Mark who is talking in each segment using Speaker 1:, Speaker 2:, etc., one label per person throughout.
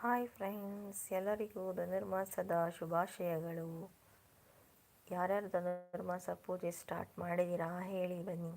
Speaker 1: Hi friends ಎಲ್ಲರಿಗೂ ಧನುರ್ಮಾಸದ ಶುಭಾಶಯಗಳು. ಯಾರ್ಯಾರು ಧನುರ್ಮಾಸ ಪೂಜೆ ಸ್ಟಾರ್ಟ್ ಮಾಡಿದ್ದೀರಾ ಹೇಳಿ ಬನ್ನಿ.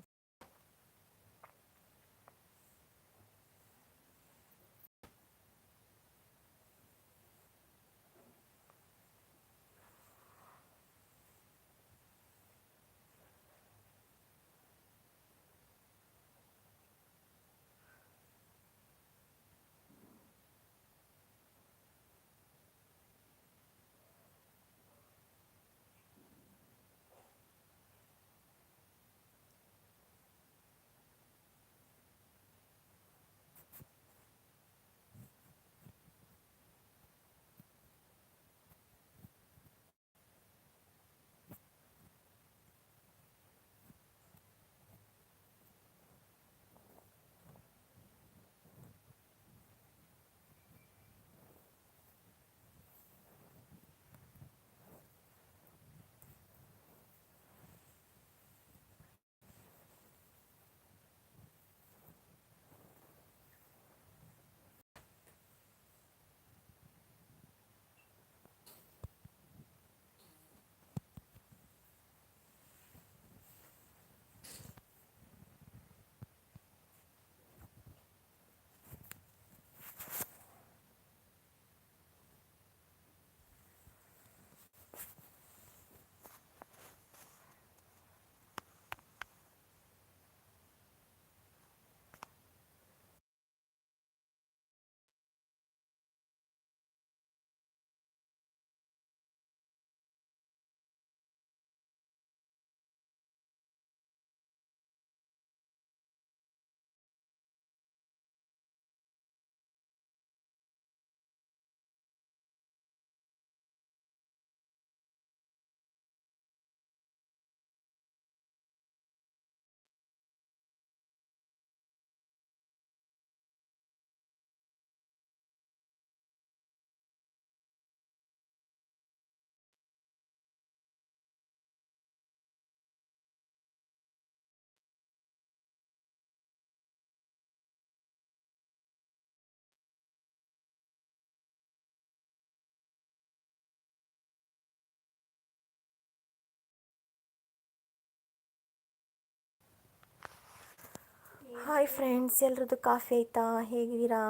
Speaker 1: ಹಾಯ್ ಫ್ರೆಂಡ್ಸ್ ಎಲ್ರದ್ದು ಕಾಫಿ ಆಯಿತಾ? ಹೇಗಿದ್ದೀರಾ?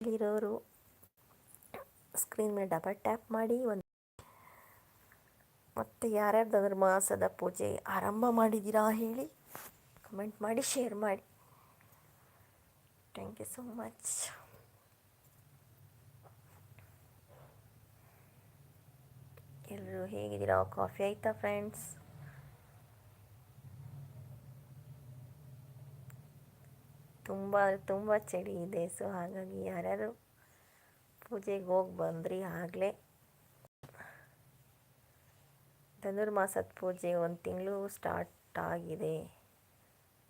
Speaker 1: ಇರೋರು? ಸ್ಕ್ರೀನ್ ಮೇಲೆ ಡಬಲ್ ಟ್ಯಾಪ್ ಮಾಡಿ ಒಂದು ಮತ್ತು ಯಾರ್ಯಾರು ಮಾಸದ ಪೂಜೆ ಆರಂಭ ಮಾಡಿದ್ದೀರಾ ಹೇಳಿ ಕಮೆಂಟ್ ಮಾಡಿ ಶೇರ್ ಮಾಡಿ. ಥ್ಯಾಂಕ್ ಯು ಸೋ ಮಚ್ ಎಲ್ಲರೂ ಹೇಗಿದ್ದೀರಾ? ಕಾಫಿ ಆಯಿತಾ ಫ್ರೆಂಡ್ಸ್ ತುಂಬ ತುಂಬ ಚಳಿ ಇದೆ. ಸೊ ಹಾಗಾಗಿ ಯಾರ್ಯಾರು ಪೂಜೆಗೆ ಹೋಗಿ ಬಂದ್ರಿ ಆಗಲೇ. ಧನುರ್ಮಾಸದ ಪೂಜೆ ಒಂದು ತಿಂಗಳು ಸ್ಟಾರ್ಟ್ ಆಗಿದೆ.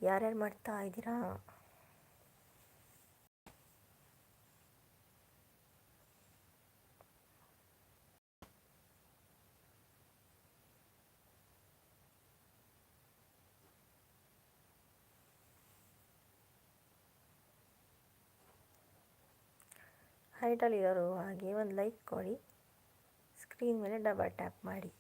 Speaker 1: ಯಾರ್ಯಾರು ಮಾಡ್ತಾ ಇದ್ದೀರಾ? ಹೈಟಲ್ಲಿರೋರು ಹಾಗೆ ಒಂದು ಲೈಕ್ ಕೊಡಿ. ಸ್ಕ್ರೀನ್ ಮೇಲೆ ಡಬಲ್ ಟ್ಯಾಪ್ ಮಾಡಿ.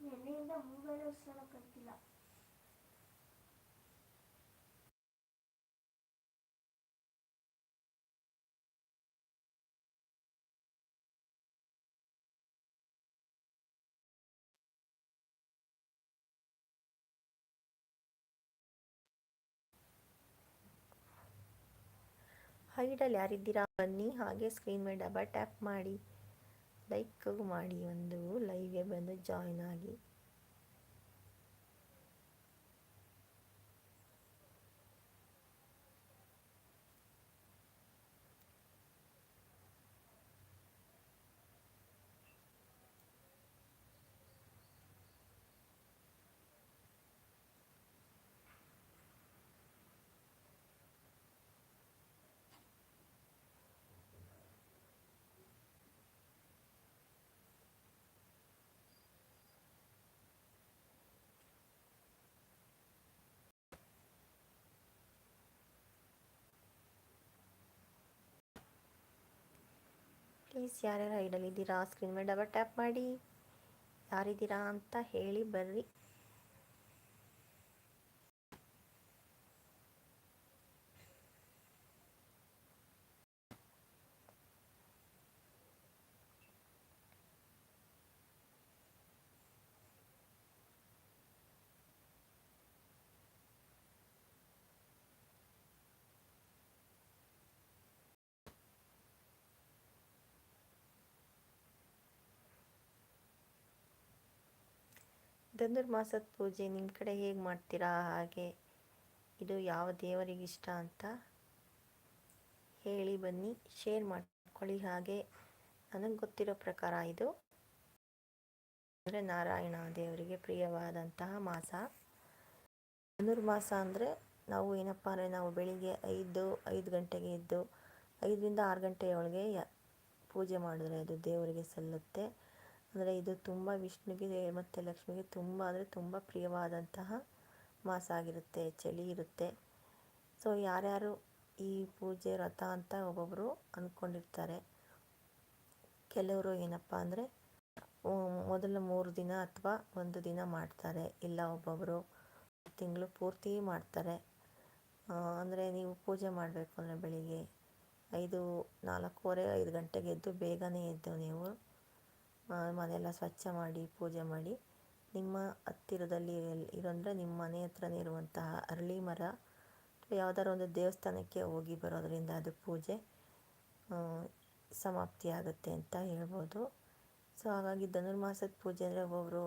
Speaker 2: ನಿನ್ನೆಯಿಂದ ಮೊಬೈಲ್
Speaker 1: ಹೈಡಲ್ಲಿ ಯಾರಿದ್ದೀರಾ? ಬನ್ನಿ, ಹಾಗೆ ಸ್ಕ್ರೀನ್ ಮೇಲೆ ಡಬಲ್ ಟ್ಯಾಪ್ ಮಾಡಿ ಲೈಕ್ ಮಾಡಿ ಒಂದು ಲೈವ್ಗೆ ಬಂದು ಜಾಯ್ನ್ ಆಗಿ. ಪ್ಲೀಸ್ ಯಾರ್ಯಾರು ಐಡಲ್ಲಿದ್ದೀರಾ ಸ್ಕ್ರೀನ್ ಮೇಲೆ ಡಬಲ್ ಟ್ಯಾಪ್ ಮಾಡಿ. ಯಾರಿದ್ದೀರಾ ಅಂತ ಹೇಳಿ ಬರ್ರಿ. ಧನುರ್ಮಾಸದ ಪೂಜೆ ನಿಮ್ಮ ಕಡೆ ಹೇಗೆ ಮಾಡ್ತೀರಾ? ಹಾಗೆ ಇದು ಯಾವ ದೇವರಿಗೆ ಇಷ್ಟ ಅಂತ ಹೇಳಿ ಬನ್ನಿ ಶೇರ್ ಮಾಡ್ಕೊಳ್ಳಿ. ಹಾಗೆ ನನಗೆ ಗೊತ್ತಿರೋ ಪ್ರಕಾರ ಇದು ಅಂದರೆ ನಾರಾಯಣ ದೇವರಿಗೆ ಪ್ರಿಯವಾದಂತಹ ಮಾಸ. ಧನುರ್ಮಾಸ ಅಂದರೆ ನಾವು ಏನಪ್ಪ ಅಂದರೆ ನಾವು ಬೆಳಿಗ್ಗೆ ಐದು ಐದು ಗಂಟೆಗೆ ಎದ್ದು ಐದರಿಂದ ಆರು ಗಂಟೆಯೊಳಗೆ ಪೂಜೆ ಮಾಡಿದ್ರೆ ಅದು ದೇವರಿಗೆ ಸಲ್ಲುತ್ತೆ. ಅಂದರೆ ಇದು ತುಂಬ ವಿಷ್ಣುವಿಗೆ ಮತ್ತು ಲಕ್ಷ್ಮಿಗೆ ತುಂಬ ಅಂದರೆ ತುಂಬ ಪ್ರಿಯವಾದಂತಹ ಮಾಸ ಆಗಿರುತ್ತೆ, ಚಳಿ ಇರುತ್ತೆ. ಸೊ ಯಾರ್ಯಾರು ಈ ಪೂಜೆ ವ್ರತ ಅಂತ ಒಬ್ಬೊಬ್ಬರು ಅಂದ್ಕೊಂಡಿರ್ತಾರೆ ಕೆಲವರು ಏನಪ್ಪ ಅಂದರೆ ಮೊದಲ ಮೂರು ದಿನ ಅಥವಾ ಒಂದು ದಿನ ಮಾಡ್ತಾರೆ. ಇಲ್ಲ ಒಬ್ಬೊಬ್ಬರು ತಿಂಗಳು ಪೂರ್ತಿ ಮಾಡ್ತಾರೆ. ಅಂದರೆ ನೀವು ಪೂಜೆ ಮಾಡಬೇಕು ಅಂದರೆ ಬೆಳಿಗ್ಗೆ ಐದು ನಾಲ್ಕೂವರೆ ಐದು ಗಂಟೆಗೆ ಎದ್ದು ಬೇಗನೆ ಎದ್ದು ನೀವು ಮನೆಯೆಲ್ಲ ಸ್ವಚ್ಛ ಮಾಡಿ, ಪೂಜೆ ಮಾಡಿ. ನಿಮ್ಮ ಹತ್ತಿರದಲ್ಲಿ ಇರೋಂದರೆ ನಿಮ್ಮ ಮನೆ ಹತ್ರನೇ ಇರುವಂತಹ ಅರಳಿ ಮರ ಯಾವ್ದಾದ್ರು ಒಂದು ದೇವಸ್ಥಾನಕ್ಕೆ ಹೋಗಿ ಬರೋದರಿಂದ ಅದು ಪೂಜೆ ಸಮಾಪ್ತಿಯಾಗುತ್ತೆ ಅಂತ ಹೇಳ್ಬೋದು. ಸೊ, ಹಾಗಾಗಿ ಧನುರ್ಮಾಸದ ಪೂಜೆ ಅಂದರೆ ಒಬ್ಬೊಬ್ಬರು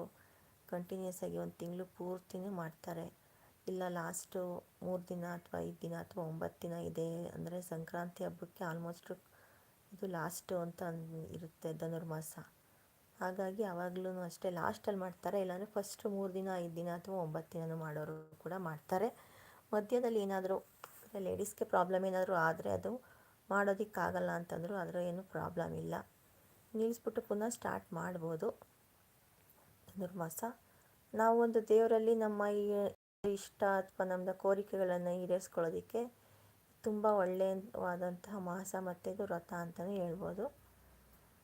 Speaker 1: ಕಂಟಿನ್ಯೂಸ್ ಆಗಿ ಒಂದು ತಿಂಗಳು ಪೂರ್ತಿನೂ ಮಾಡ್ತಾರೆ. ಇಲ್ಲ ಲಾಸ್ಟು ಮೂರು ದಿನ ಅಥವಾ ಐದು ದಿನ ಅಥವಾ ಒಂಬತ್ತು ದಿನ ಇದೆ ಅಂದರೆ ಸಂಕ್ರಾಂತಿ ಹಬ್ಬಕ್ಕೆ ಆಲ್ಮೋಸ್ಟು ಇದು ಲಾಸ್ಟು ಅಂತ ಇರುತ್ತೆ ಧನುರ್ಮಾಸ. ಹಾಗಾಗಿ ಆವಾಗಲೂ ಅಷ್ಟೇ ಲಾಸ್ಟಲ್ಲಿ ಮಾಡ್ತಾರೆ. ಇಲ್ಲಾಂದರೆ ಫಸ್ಟ್ ಮೂರು ದಿನ, ಐದು ದಿನ ಅಥವಾ ಒಂಬತ್ತು ದಿನನೂ ಮಾಡೋರು ಕೂಡ ಮಾಡ್ತಾರೆ. ಮಧ್ಯದಲ್ಲಿ ಏನಾದರೂ ಲೇಡೀಸ್ಗೆ ಪ್ರಾಬ್ಲಮ್ ಏನಾದರೂ ಆದರೆ ಅದು ಮಾಡೋದಕ್ಕಾಗಲ್ಲ ಅಂತಂದರೂ ಅದರ ಏನು ಪ್ರಾಬ್ಲಮ್ ಇಲ್ಲ. ನಿಲ್ಲಿಸ್ಬಿಟ್ಟು ಪುನಃ ಸ್ಟಾರ್ಟ್ ಮಾಡ್ಬೋದು. ನಾವು ಒಂದು ದೇವರಲ್ಲಿ ನಮ್ಮ ಈ ಇಷ್ಟ ಅಥವಾ ನಮ್ಮದು ಕೋರಿಕೆಗಳನ್ನು ಈಡೇರಿಸ್ಕೊಳ್ಳೋದಕ್ಕೆ ತುಂಬ ಒಳ್ಳೆಯವಾದಂತಹ ಮಾಸ ಮತ್ತು ಇದು ವ್ರತ ಅಂತಲೇ ಹೇಳ್ಬೋದು.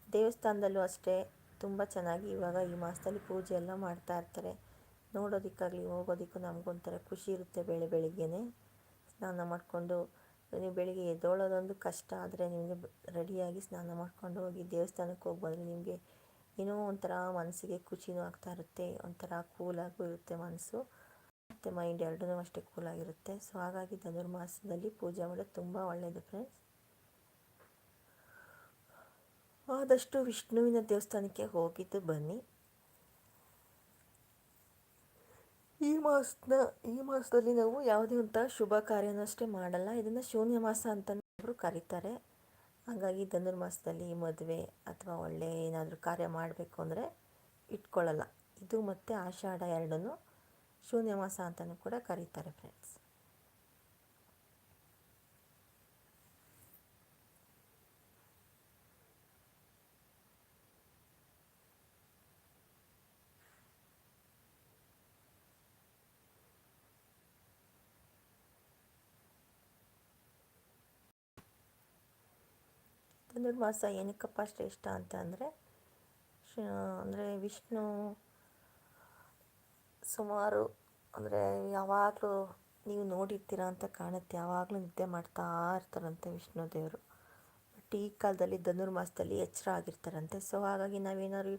Speaker 1: ದೇವಸ್ಥಾನದಲ್ಲೂ ಅಷ್ಟೇ. ತುಂಬ ಚೆನ್ನಾಗಿ ಇವಾಗ ಈ ಮಾಸದಲ್ಲಿ ಪೂಜೆ ಎಲ್ಲ ಮಾಡ್ತಾ ಇರ್ತಾರೆ. ನೋಡೋದಕ್ಕಾಗಲಿ, ಹೋಗೋದಕ್ಕೂ ನಮಗೊಂಥರ ಖುಷಿ ಇರುತ್ತೆ ಬೆಳೆ ಬೆಳಿಗ್ಗೆನೆ. ಸ್ನಾನ ಮಾಡಿಕೊಂಡು, ನೀವು ಬೆಳಿಗ್ಗೆ ಎದ್ದೋಳೋದೊಂದು ಕಷ್ಟ, ಆದರೆ ನಿಮಗೆ ರೆಡಿಯಾಗಿ ಸ್ನಾನ ಮಾಡ್ಕೊಂಡು ಹೋಗಿ ದೇವಸ್ಥಾನಕ್ಕೆ ಹೋಗಿ ಬಂದರೆ ನಿಮಗೆ ಏನೋ ಒಂಥರ ಮನಸ್ಸಿಗೆ ಖುಷಿನೂ ಆಗ್ತಾ ಇರುತ್ತೆ. ಒಂಥರ ಕೂಲಾಗೂ ಇರುತ್ತೆ ಮನಸ್ಸು. ಮತ್ತು ಮೈಂಡ್ ಎರಡೂ ಅಷ್ಟೇ ಕೂಲಾಗಿರುತ್ತೆ ಸೊ ಹಾಗಾಗಿ ಧನುರ್ಮಾಸದಲ್ಲಿ ಪೂಜೆ ಮಾಡೋದು ತುಂಬ ಒಳ್ಳೆಯದು ಫ್ರೆಂಡ್ಸ್ ಆದಷ್ಟು ವಿಷ್ಣುವಿನ ದೇವಸ್ಥಾನಕ್ಕೆ ಹೋಗಿದ್ದು ಬನ್ನಿ. ಈ ಮಾಸನ, ಈ ಮಾಸದಲ್ಲಿ ನಾವು ಯಾವುದೇ ಅಂತ ಶುಭ ಕಾರ್ಯನೂ ಅಷ್ಟೇ ಮಾಡಲ್ಲ. ಇದನ್ನು ಶೂನ್ಯ ಮಾಸ ಅಂತ ಒಬ್ಬರು ಕರೀತಾರೆ. ಹಾಗಾಗಿ ಧನುರ್ಮಾಸದಲ್ಲಿ ಮದುವೆ ಅಥವಾ ಒಳ್ಳೆ ಏನಾದರೂ ಕಾರ್ಯ ಮಾಡಬೇಕು ಅಂದರೆ ಇಟ್ಕೊಳ್ಳಲ್ಲ. ಇದು ಮತ್ತು ಆಷಾಢ ಎರಡನ್ನೂ ಶೂನ್ಯ ಮಾಸ ಅಂತಲೂ ಕೂಡ ಕರೀತಾರೆ ಫ್ರೆಂಡ್ಸ್ ಧನುರ್ಮಾಸ ಏನಕ್ಕಪ್ಪ ಶ್ರೇಷ್ಠ ಅಂತ ಅಂದರೆ ಅಂದರೆ ವಿಷ್ಣು ಸುಮಾರು, ಅಂದರೆ ಯಾವಾಗಲೂ ನೀವು ನೋಡಿರ್ತೀರ ಅಂತ ಕಾಣುತ್ತೆ. ಯಾವಾಗಲೂ ನಿದ್ದೆ ಮಾಡ್ತಾ ಇರ್ತಾರಂತೆ ವಿಷ್ಣು ದೇವರು. ಬಟ್ ಈ ಕಾಲದಲ್ಲಿ ಧನುರ್ಮಾಸದಲ್ಲಿ ಎಚ್ಚರ ಆಗಿರ್ತಾರಂತೆ. ಸೊ ಹಾಗಾಗಿ ನಾವೇನಾದ್ರು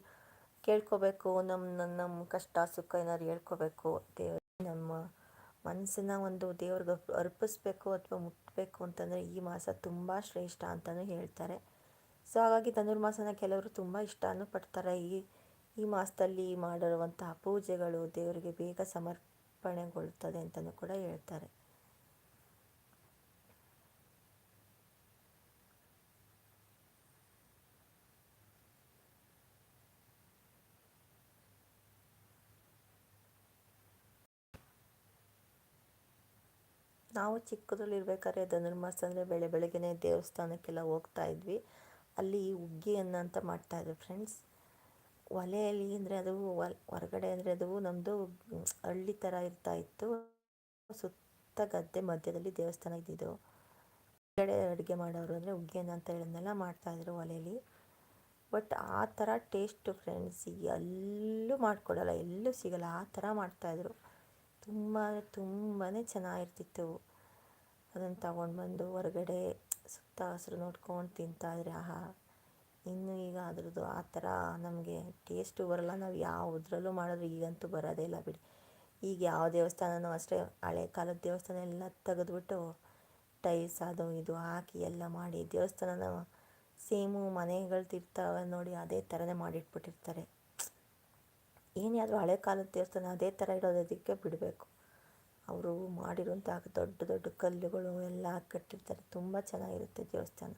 Speaker 1: ಕೇಳ್ಕೋಬೇಕು ನಮ್ಮ ನಮ್ಮ ಕಷ್ಟ, ಸುಖ ಏನಾದ್ರು ಹೇಳ್ಕೋಬೇಕು ದೇವ್ರ ಮನಸ್ಸನ್ನ ಒಂದು ದೇವ್ರಿಗೆ ಅರ್ಪ್- ಅರ್ಪಿಸ್ಬೇಕು ಅಥವಾ ಮುಟ್ಟಬೇಕು ಅಂತಂದರೆ ಈ ಮಾಸ ತುಂಬ ಶ್ರೇಷ್ಠ ಅಂತಲೂ ಹೇಳ್ತಾರೆ. ಸೊ ಹಾಗಾಗಿ ಧನುರ್ಮಾಸನ ಕೆಲವರು ತುಂಬ ಇಷ್ಟನೂ ಪಡ್ತಾರೆ ಈ ಈ ಮಾಸದಲ್ಲಿ ಮಾಡಿರುವಂತಹ ಪೂಜೆಗಳು ದೇವರಿಗೆ ಬೇಗ ಸಮರ್ಪಣೆಗೊಳ್ತದೆ ಅಂತಲೂ ಕೂಡ ಹೇಳ್ತಾರೆ. ನಾವು ಚಿಕ್ಕದ್ರಲ್ಲಿರ್ಬೇಕಾದ್ರೆ ಧನುರ್ಮಾಸ ಅಂದರೆ ಬೆಳೆ ಬೆಳಗ್ಗೆನೇ ದೇವಸ್ಥಾನಕ್ಕೆಲ್ಲ ಹೋಗ್ತಾ ಇದ್ವಿ. ಅಲ್ಲಿ ಹುಗ್ಗಿಯನ್ನ ಅಂತ ಮಾಡ್ತಾಯಿದ್ರು ಫ್ರೆಂಡ್ಸ್ ಒಲೆಯಲ್ಲಿ ಅಂದರೆ ಅದು ಹೊರಗಡೆ ಅಂದರೆ ಅದು ನಮ್ಮದು ಹಳ್ಳಿ ಥರ ಇರ್ತಾ ಇತ್ತು. ಸುತ್ತ ಗದ್ದೆ ಮಧ್ಯದಲ್ಲಿ ದೇವಸ್ಥಾನ ಇದ್ದಿದ್ದು. ಹೊರಗಡೆ ಅಡುಗೆ ಮಾಡೋರು ಅಂದರೆ ಅನ್ನ ಅಂತ ಹೇಳಿದ್ನೆಲ್ಲ ಮಾಡ್ತಾಯಿದ್ರು ಒಲೆಯಲ್ಲಿ ಬಟ್ ಆ ಥರ ಟೇಸ್ಟು ಫ್ರೆಂಡ್ಸ್ ಎಲ್ಲೂ ಮಾಡಿಕೊಡಲ್ಲ ಎಲ್ಲೂ ಸಿಗಲ್ಲ, ಆ ಥರ ಮಾಡ್ತಾಯಿದ್ರು ತುಂಬ ತುಂಬಾ ಚೆನ್ನಾಗಿರ್ತಿತ್ತು. ಅದನ್ನು ತಗೊಂಡು ಬಂದು ಹೊರಗಡೆ ಸುತ್ತ ಹಸಿರು ನೋಡ್ಕೊಂಡು ತಿಂತಾಯಿದ್ರೆ ಆಹಾ, ಇನ್ನು ಈಗ ಅದ್ರದ್ದು ಆ ಥರ ನಮಗೆ ಟೇಸ್ಟು ಬರಲ್ಲ. ನಾವು ಯಾವುದ್ರಲ್ಲೂ ಮಾಡಿದ್ರೆ ಈಗಂತೂ ಬರೋದೇ ಇಲ್ಲ ಬಿಡಿ. ಈಗ ಯಾವ ದೇವಸ್ಥಾನನೂ ಅಷ್ಟೇ, ಹಳೆ ಕಾಲದ ದೇವಸ್ಥಾನ ಎಲ್ಲ ತೆಗೆದ್ಬಿಟ್ಟು ಟೈಲ್ಸ್ ಅದು ಇದು ಹಾಕಿ ಎಲ್ಲ ಮಾಡಿ ದೇವಸ್ಥಾನನ ಸೇಮು ಮನೆಗಳು ತಿರ್ತಾವೆ ನೋಡಿ ಅದೇ ಥರನೇ ಮಾಡಿಟ್ಬಿಟ್ಟಿರ್ತಾರೆ. ಏನೇ ಆದರೂ ಹಳೆ ಕಾಲದ ದೇವಸ್ಥಾನ ಅದೇ ಥರ ಇರೋದಕ್ಕೆ ಬಿಡಬೇಕು. ಅವರು ಮಾಡಿರುವಂಥ ದೊಡ್ಡ ದೊಡ್ಡ ಕಲ್ಲುಗಳು ಎಲ್ಲ ಕಟ್ಟಿರ್ತಾರೆ. ತುಂಬ ಚೆನ್ನಾಗಿರುತ್ತೆ ದೇವಸ್ಥಾನ.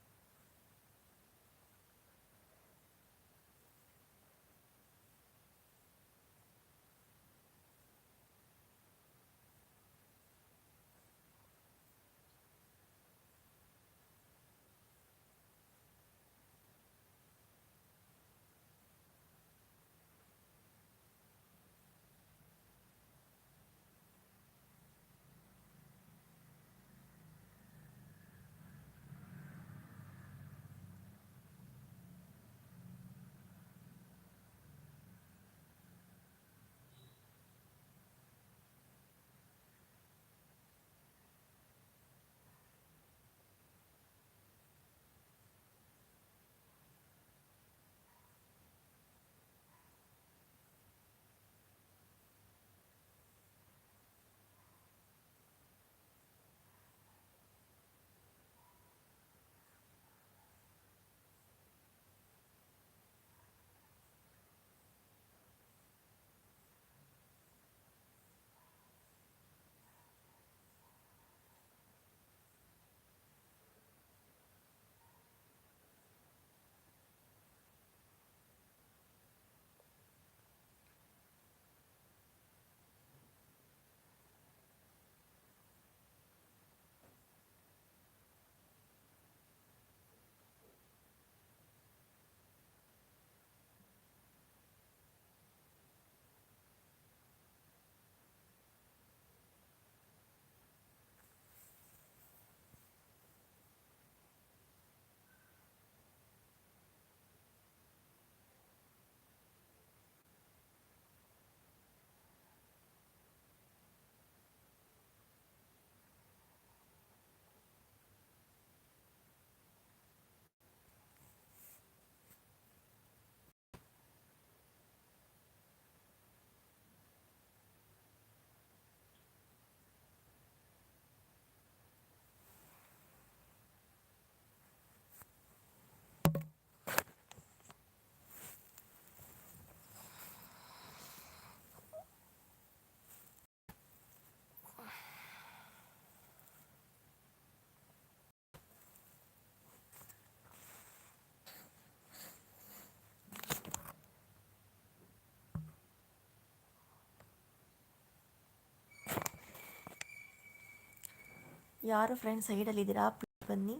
Speaker 1: ಯಾರು ಫ್ರೆಂಡ್ಸ್ ಸೈಡಲ್ಲಿದ್ದೀರಾ ಪ್ಲೀಸ್ ಬನ್ನಿ.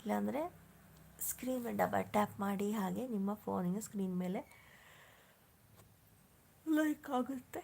Speaker 1: ಇಲ್ಲಾಂದರೆ ಸ್ಕ್ರೀನ್ ಮೇಲೆ ಡಬಲ್ ಟ್ಯಾಪ್ ಮಾಡಿ, ಹಾಗೆ ನಿಮ್ಮ ಫೋನಿನ ಸ್ಕ್ರೀನ್ ಮೇಲೆ ಲೈಕ್ ಆಗುತ್ತೆ.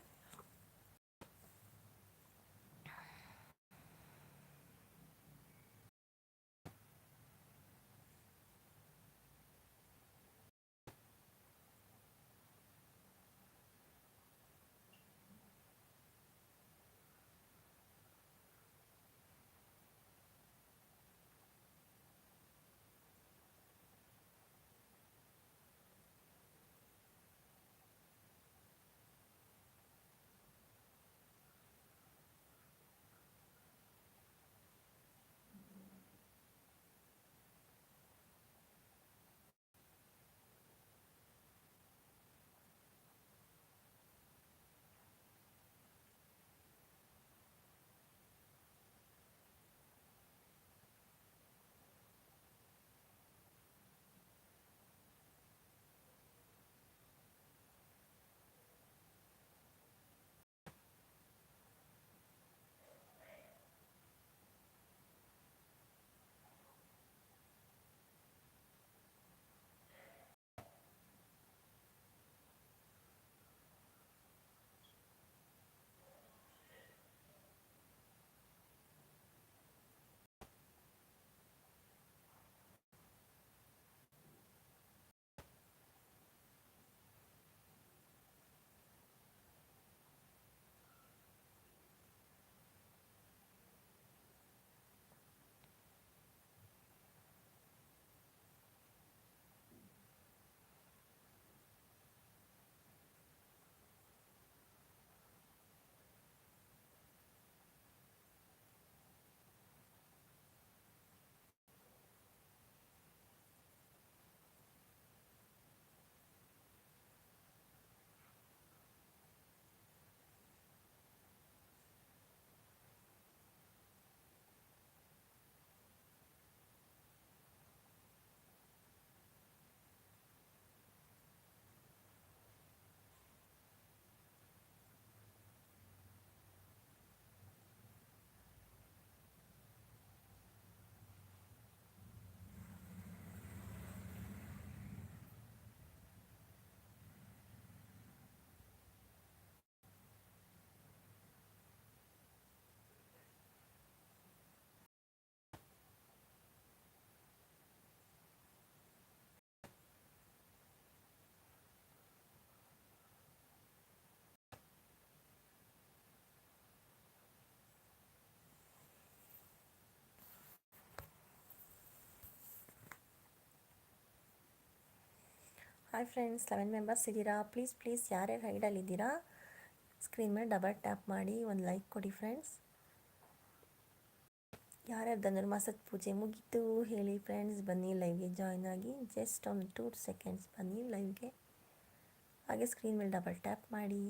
Speaker 1: ಹಾಯ್ ಫ್ರೆಂಡ್ಸ್ ಲೆವೆನ್ ಮೆಂಬರ್ಸ್ ಇದ್ದೀರಾ? ಪ್ಲೀಸ್ ಪ್ಲೀಸ್ ಯಾರ್ಯಾರು ಹೈಡಲ್ಲಿದ್ದೀರಾ ಸ್ಕ್ರೀನ್ ಮೇಲೆ ಡಬಲ್ ಟ್ಯಾಪ್ ಮಾಡಿ, ಒಂದು ಲೈಕ್ ಕೊಡಿ ಫ್ರೆಂಡ್ಸ್ ಯಾರ್ಯಾರು ಧನುರ್ಮಾಸದ ಪೂಜೆ ಮುಗೀತು ಹೇಳಿ ಫ್ರೆಂಡ್ಸ್ ಬನ್ನಿ ಲೈವ್ಗೆ ಜಾಯ್ನ್ ಆಗಿ. ಜಸ್ಟ್ ಒಂದು ಟೂ ಸೆಕೆಂಡ್ಸ್ ಬನ್ನಿ ಲೈವ್ಗೆ ಹಾಗೆ ಸ್ಕ್ರೀನ್ ಮೇಲೆ ಡಬಲ್ ಟ್ಯಾಪ್ ಮಾಡಿ.